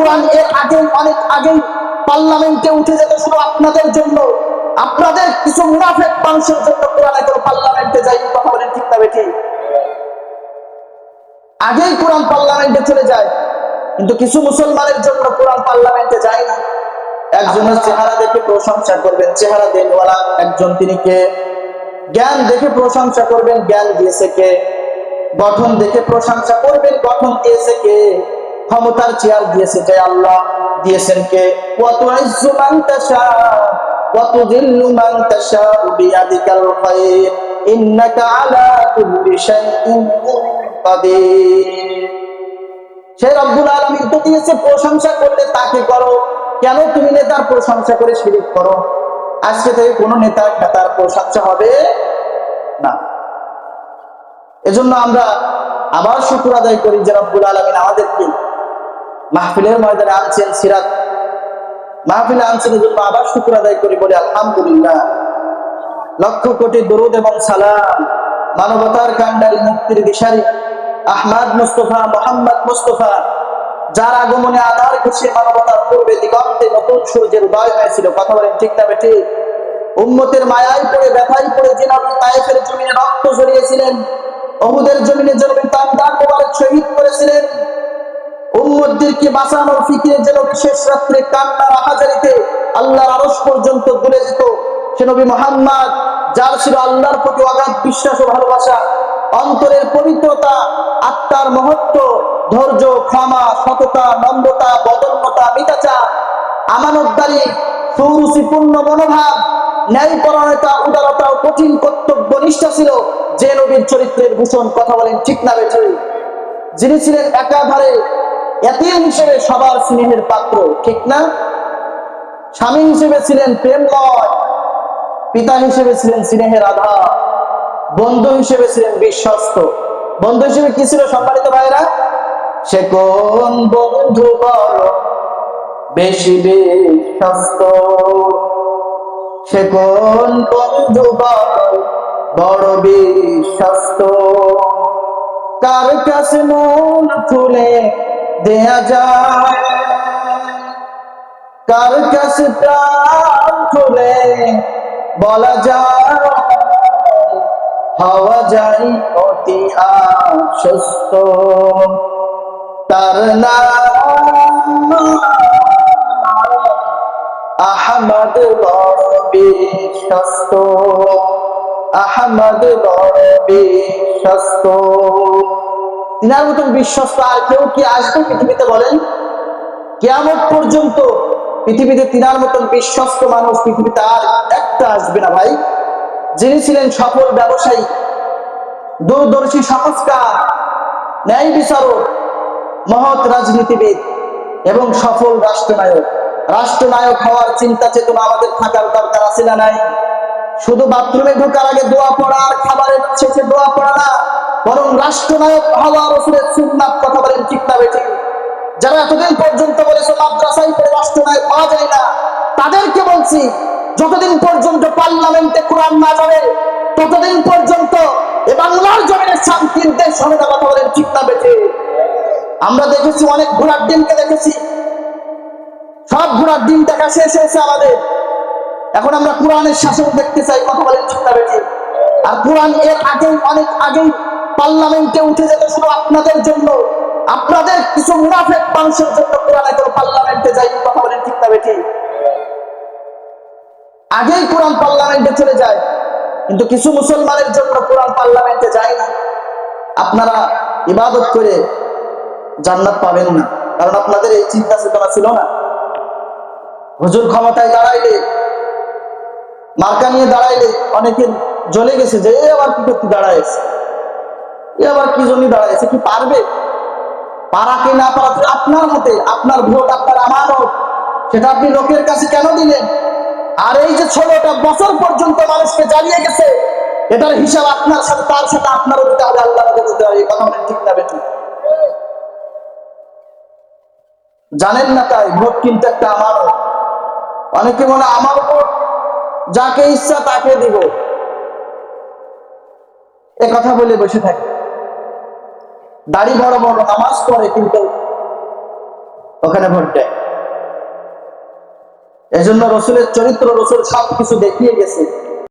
কোরআন এর আগে অনেক আগেই পার্লামেন্টে উঠে যেত শুধু আপনাদের জন্য। আপনাদের কিছু মুনাফেক মানুষের জন্য কোরআন এখন পার্লামেন্টে যাই কথা বলেন ঠিক না বেঠিক আগেই কোরআন পার্লামেন্টে চলে যায়, কিন্তু কিছু মুসলমানের জন্য কোরআন পার্লামেন্টে যায় না। একজনের চেহারা দেখে প্রশংসা করবেন, চেহারা দেনওয়ালা একজন তিনি কে? জ্ঞান দেখে প্রশংসা করবেন, জ্ঞান দিয়েছে কে? গঠন দেখে প্রশংসা করবেন, গঠন দিয়েছে কে? ক্ষমতার চেয়ার দিয়েছে যে আল্লাহ দিয়েছেন কে? কত কত দিল্লু মান বিয়াদিকাল সে রব্বুল আলমীর তো দিয়েছে প্রশংসা করলে তাকে করো। কেন তুমি নেতার প্রশংসা করে শিরিক করো? আজকে থেকে কোনো নেতার নেতার প্রশংসা হবে না। এজন্য আমরা আবার শুকুর আদায় করি যে রব্বুল আলমিন আমাদেরকে মাহফিলের ময়দানে আনছেন সিরাত। মাহফিলে আনছেন এজন্য আবার শুকুর আদায় করি বলে আলহামদুলিল্লাহ। লক্ষ কোটি দরুদ এবং সালাম মানবতার কান্ডারি মুক্তির দিশারি আহমাদ মুস্তফা, মোহাম্মদ মুস্তফা, যার আগমনে আধার ঘুষে মানবতার পূর্বে দিগন্তে নতুন সূর্যের উদয় হয়েছিল। কথা বলেন ঠিক না বেঠি উম্মতের মায়ায় পড়ে, ব্যথায় পড়ে যে নবী তায়েফের জমিনে রক্ত জড়িয়েছিলেন অহুদের জমিনে জমি উম্মতদেরকে বাঁচানোর ফিকিরে যেন বিশেষ রাত্রে কান্নার আহাজারিতে আল্লাহর আরশ পর্যন্ত দূরে যেত। সে নবী মোহাম্মদ, যার ছিল আল্লাহর প্রতি অগাধ বিশ্বাস ও ভালোবাসা, অন্তরের পবিত্রতা, আত্মার মহত্ব, ধৈর্য, ক্ষমা, সততা, নম্রতা বদলতা মিতাচার আমানতদারি, সুরুচিপূর্ণ মনোভাব ন্যায়পরণতা উদারতা ও কঠিন কর্তব্য নিষ্ঠা ছিল যে নবীর চরিত্রের ভূষণ কথা বলেন ঠিক না বেছে যিনি ছিলেন একাধারে এতিম হিসেবে সবার স্নেহের পাত্র, ঠিক না? স্বামী হিসেবে ছিলেন প্রেমময় পিতা হিসেবে ছিলেন স্নেহের আধার, বন্ধু হিসেবে ছিলেন বিশ্বস্ত। বন্ধু হিসেবে কি ছিল সম্মানিত ভাইরা সে কোন বন্ধু বল বেশি বিশ্বস্ত। সে কোন বন্ধু বল বড় বিশ্বস্ত। কার কাছে মন খুলে দেয়া যায়। কার কাছে প্রাণ খুলে বলা যায়? হওয়া যায় অতি আশ্বস্ত। তার নাম আহমদ বিশ্বস্ত আহমদ বিশ্বস্ত তিনার মতন বিশ্বস্ত, আর কেউ কি আসবে পৃথিবীতে বলেন? কেয়ামত পর্যন্ত পৃথিবীতে তিনার মতন বিশ্বস্ত মানুষ পৃথিবীতে আর একটা আসবে না ভাই। যিনি ছিলেন সফল ব্যবসায়ী, দূরদর্শী সংস্কার, ন্যায় বিচারক, মহৎ রাজনীতিবিদ এবং সফল রাষ্ট্রনায়ক। রাষ্ট্রনায়ক হওয়ার চিন্তা চেতনা আমাদের থাকার দরকার আছে না নাই? শুধু বাথরুমে ঢোকার আগে দোয়া পড়া আর খাবারের শেষে দোয়া পড়া না বরং রাষ্ট্রনায়ক হওয়া রসুলের সুন্নাত কথা বলেন ঠিক না বেঠিক। যারা এতদিন পর্যন্ত বলেছে মাদ্রাসায় করে রাষ্ট্রনায়ক পাওয়া যায় না, তাদেরকে বলছি, যতদিন পর্যন্ত পার্লামেন্টে কোরআন না যাবে ততদিন পর্যন্ত এ বাংলার জমিনে শান্তির দেশ হবে না কথা বলেন ঠিক না বেঠে আমরা দেখেছি অনেক ঘোড়ার দিনকে দেখেছি। সব ঘোড়ার দিন দেখা শেষ হয়েছে আমাদের। এখন আমরা কোরআনের শাসন দেখতে চাই কথা বলেন ঠিক না বেঠে আর কোরআন এর আগেই, অনেক আগেই পার্লামেন্টে উঠে যেত শুধু আপনাদের জন্য, আপনাদের কিছু মুনাফেক মানুষের জন্য কোরআন এখন পার্লামেন্টে যাই কথা বলেন ঠিক না বেঠি? আগেই কোরআন পার্লামেন্টে চলে যায়, কিন্তু কিছু মুসলমানের জন্য কোরআন পার্লামেন্টে যায় না। আপনারা ইবাদত করে জান্নাত পাবেন না, কারণ আপনাদের এই চিন্তা চেতনা ছিল না। হুজুর ক্ষমতায় দাঁড়াইলে, মার্কা নিয়ে দাঁড়াইলে অনেকে জ্বলে গেছে যে আবার কি করতে দাঁড়াইছে এ আবার কি জন্য দাঁড়াইছে কি পারবে? পারা কি না পারা আপনার হাতে আপনার ভোট আপনার আমানত। সেটা আপনি লোকের কাছে কেন দিলেন? আর এই যে ষোলোটা বছর পর্যন্ত মানুষকে জ্বালিয়ে গেছে, এটার হিসাব আপনার সাথে, তার সাথে আপনারও দিতে হবে আল্লাহ দিতে হবে এই কথা ঠিক না বেঠিক জানেন না তাই, ভোট কিন্তু একটা আমারও অনেকে মনে আমার ভোট যাকে ইচ্ছা তাকে দিব। এ কথা বলে বসে থাকে। দাড়ি বড় বড়, নামাজ পড়ে কিন্তু ওখানে ভোট দেয়। এজন্য রসুলের চরিত্র রসুল সব কিছু দেখিয়ে গেছে।